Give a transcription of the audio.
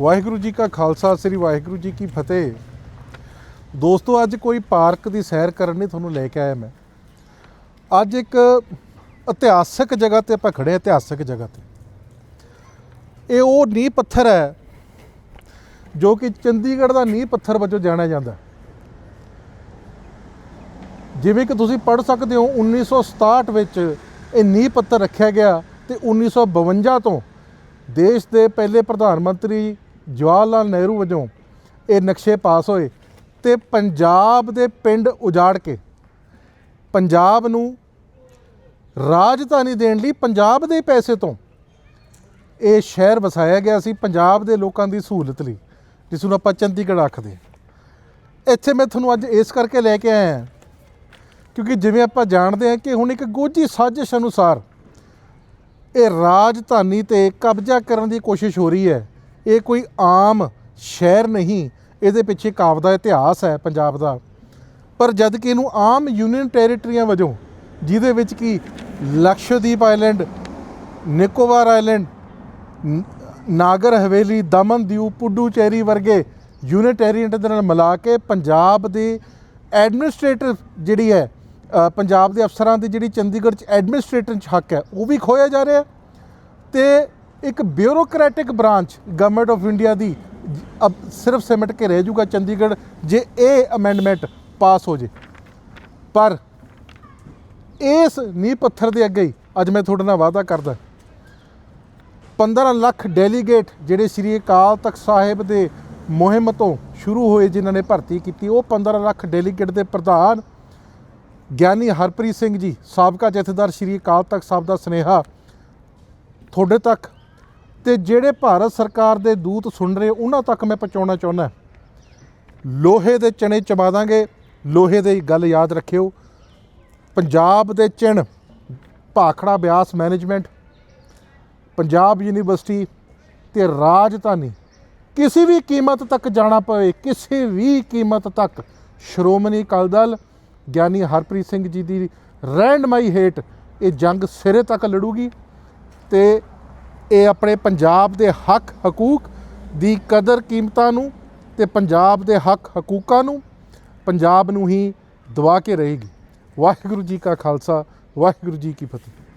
ਵਾਹਿਗੁਰੂ ਜੀ ਕਾ ਖਾਲਸਾ, ਸ੍ਰੀ ਵਾਹਿਗੁਰੂ ਜੀ ਕੀ ਫਤਿਹ। ਦੋਸਤੋ, ਅੱਜ ਕੋਈ ਪਾਰਕ ਦੀ ਸੈਰ ਕਰਨ ਲਈ ਤੁਹਾਨੂੰ ਲੈ ਕੇ ਆਇਆ ਮੈਂ। ਅੱਜ ਇੱਕ ਇਤਿਹਾਸਕ ਜਗ੍ਹਾ ਤੇ ਆਪਾਂ ਖੜੇ ਇਤਿਹਾਸਕ ਜਗ੍ਹਾ ਤੇ। ਇਹ ਉਹ ਨੀਂਹ ਪੱਥਰ ਹੈ ਜੋ ਕਿ ਚੰਡੀਗੜ੍ਹ ਦਾ ਨੀਂਹ ਪੱਥਰ ਵਜੋਂ ਜਾਣਿਆ ਜਾਂਦਾ ਜਿਵੇਂ ਕਿ ਤੁਸੀਂ ਪੜ੍ਹ ਸਕਦੇ ਹੋ 1967 ਵਿੱਚ ਇਹ ਨੀਂਹ ਪੱਥਰ ਰੱਖਿਆ ਗਿਆ ਤੇ 1952 ਤੋਂ ਦੇਸ਼ ਦੇ ਪਹਿਲੇ ਪ੍ਰਧਾਨ ਮੰਤਰੀ ਜਵਾਹਰ ਲਾਲ ਨਹਿਰੂ ਵਜੋਂ ਇਹ ਨਕਸ਼ੇ ਪਾਸ ਹੋਏ ਤੇ ਪੰਜਾਬ ਦੇ ਪਿੰਡ ਉਜਾੜ ਕੇ ਪੰਜਾਬ ਨੂੰ ਰਾਜਧਾਨੀ ਦੇਣ ਲਈ ਪੰਜਾਬ ਦੇ ਪੈਸੇ ਤੋਂ ਇਹ ਸ਼ਹਿਰ ਵਸਾਇਆ ਗਿਆ ਸੀ ਪੰਜਾਬ ਦੇ ਲੋਕਾਂ ਦੀ ਸਹੂਲਤ ਲਈ, ਜਿਸ ਨੂੰ ਆਪਾਂ ਚੰਡੀਗੜ੍ਹ ਆਖਦੇ ਇੱਥੇ ਮੈਂ ਤੁਹਾਨੂੰ ਅੱਜ ਇਸ ਕਰਕੇ ਲੈ ਕੇ ਆਇਆ ਕਿਉਂਕਿ ਜਿਵੇਂ ਆਪਾਂ ਜਾਣਦੇ ਹਾਂ ਕਿ ਹੁਣ ਇੱਕ ਗੋਝੀ ਸਾਜ਼ਿਸ਼ ਅਨੁਸਾਰ ਇਹ ਰਾਜਧਾਨੀ ਤੇ ਕਬਜ਼ਾ ਕਰਨ ਦੀ ਕੋਸ਼ਿਸ਼ ਹੋ ਰਹੀ ਹੈ। ਇਹ ਕੋਈ ਆਮ ਸ਼ਹਿਰ ਨਹੀਂ, ਇਹਦੇ ਪਿੱਛੇ ਕਾਵ ਦਾ ਇਤਿਹਾਸ ਹੈ ਪੰਜਾਬ ਦਾ। ਪਰ ਜਦ ਕਿ ਇਹਨੂੰ ਆਮ ਯੂਨੀਅਨ ਟੈਰੀਟਰੀਆਂ ਵਜੋਂ, ਜਿਹਦੇ ਵਿੱਚ ਕੀ ਲਕਸ਼ਦੀਪ ਆਈਲੈਂਡ, ਨਿਕੋਬਾਰ ਆਈਲੈਂਡ, ਨ- ਨਾਗਰ ਹਵੇਲੀ, ਦਮਨ ਦਿਊ, ਪੁੱਡੂਚੇਰੀ ਵਰਗੇ ਯੂਨੀਅਨ ਟੈਰੀਟਰੀ ਦੇ ਨਾਲ ਮਿਲਾ ਕੇ ਪੰਜਾਬ ਦੀ ਐਡਮਿਨਿਸਟ੍ਰੇਟਿਵ ਜਿਹੜੀ ਹੈ ਪੰਜਾਬ ਦੇ ਅਫਸਰਾਂ ਦੀ ਜਿਹੜੀ ਚੰਡੀਗੜ੍ਹ ਚ ਐਡਮਿਨਿਸਟ੍ਰੇਟਰ ਚ ਹੱਕ ਹੈ, ਉਹ ਵੀ ਖੋਇਆ ਜਾ ਰਿਹਾ। ਹੈ ਤੇ ਇੱਕ bureaucratic branch government of India ਦੀ ਜ- ਅਬ ਸਿਰਫ ਸਿਮਟ ਕੇ ਰਹਿ ਜਾਊਗਾ ਚੰਡੀਗੜ੍ਹ, ਜੇ ਇਹ ਅਮੈਂਡਮੈਂਟ ਪਾਸ ਹੋ ਜੇ। ਪਰ ਇਸ ਨੀਂਹ ਪੱਥਰ ਦੇ ਅੱਗੇ ਹੀ ਅੱਜ ਮੈਂ ਤੁਹਾਡੇ ਨਾਲ ਵਾਅਦਾ ਕਰਦਾ 15 ਲੱਖ ਡੈਲੀਗੇਟ ਜਿਹੜੇ ਸ੍ਰੀ ਅਕਾਲ ਤਖਤ ਸਾਹਿਬ ਦੇ ਮੁਹਿੰਮ ਤੋਂ ਸ਼ੁਰੂ ਹੋਏ ਜਿਨ੍ਹਾਂ ਨੇ ਭਰਤੀ ਕੀਤੀ, ਉਹ 15 ਲੱਖ ਡੈਲੀਗੇਟ ਦੇ ਪ੍ਰਧਾਨ ਗਿਆਨੀ ਹਰਪ੍ਰੀਤ ਸਿੰਘ ਜੀ, ਸਾਬਕਾ ਜਥੇਦਾਰ ਸ੍ਰੀ ਅਕਾਲ ਤਖਤ ਸਾਹਿਬ ਦਾ ਸਨੇਹਾ। ਤੁਹਾਡੇ ਤੱਕ ਤੇ ਜਿਹੜੇ ਭਾਰਤ ਸਰਕਾਰ ਦੇ ਦੂਤ ਸੁਣ ਰਹੇ, ਉਹਨਾਂ ਤੱਕ ਮੈਂ ਪਹੁੰਚਾਉਣਾ ਚਾਹੁੰਦਾ ਲੋਹੇ ਦੇ ਚਣੇ ਚਬਾ ਦਾਂਗੇ। ਲੋਹੇ ਦੀ ਗੱਲ ਯਾਦ ਰੱਖਿਓ। ਪੰਜਾਬ ਦੇ ਚਿਣ ਭਾਖੜਾ ਬਿਆਸ ਮੈਨੇਜਮੈਂਟ, ਪੰਜਾਬ ਯੂਨੀਵਰਸਿਟੀ ਤੇ ਰਾਜਧਾਨੀ, ਕਿਸੇ ਵੀ ਕੀਮਤ ਤੱਕ ਜਾਣਾ ਪਵੇ, ਕਿਸੇ ਵੀ ਕੀਮਤ ਤੱਕ। ਸ਼੍ਰੋਮਣੀ ਅਕਾਲੀ ਦਲ, ਗਿਆਨੀ ਹਰਪ੍ਰੀਤ ਸਿੰਘ ਜੀ ਦੀ ਰਹਿਨਮਾਈ ਹੇਠ ਇਹ ਜੰਗ ਸਿਰੇ ਤੱਕ ਲੜੂਗੀ ਤੇ ਇਹ ਆਪਣੇ ਪੰਜਾਬ ਦੇ ਹੱਕ ਹਕੂਕ ਦੀ ਕਦਰ ਕੀਮਤਾਂ ਨੂੰ ਤੇ ਪੰਜਾਬ ਦੇ ਹੱਕ ਹਕੂਕਾਂ ਨੂੰ ਪੰਜਾਬ ਨੂੰ ਹੀ ਦਵਾ ਕੇ ਰਹੇਗੀ। ਵਾਹਿਗੁਰੂ ਜੀ ਕਾ ਖਾਲਸਾ, ਵਾਹਿਗੁਰੂ ਜੀ ਕੀ ਫਤਿਹ।